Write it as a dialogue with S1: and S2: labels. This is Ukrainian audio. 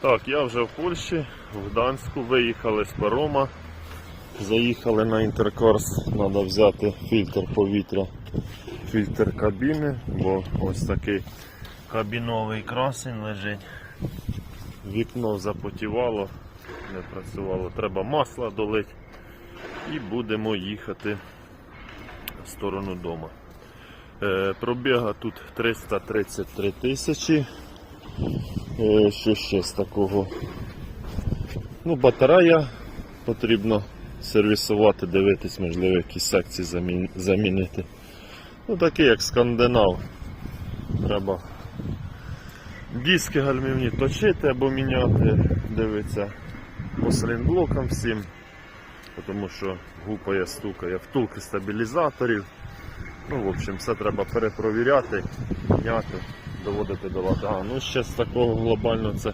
S1: Так, я вже в Польщі, в Гданську виїхали з парома. Заїхали на інтеркорс, треба взяти фільтр повітря, фільтр кабіни, бо ось такий кабіновий красень лежить. Вікно запотівало, не працювало. Треба масла долити і будемо їхати в сторону дому. Е, пробіга тут 333 тисячі. Е, що ще з такого? Ну, батарея потрібно сервісувати, дивитись, можливо, якісь секції замін- замінити. Ну, такий як скандинав. Треба диски гальмівні точити або міняти, дивиться по сайлентблокам всім, тому що гупає, стукає, втулки стабілізаторів. Ну, в общем, все треба перепровіряти, міняти, доводити до ладу. А, ну ще з такого глобального це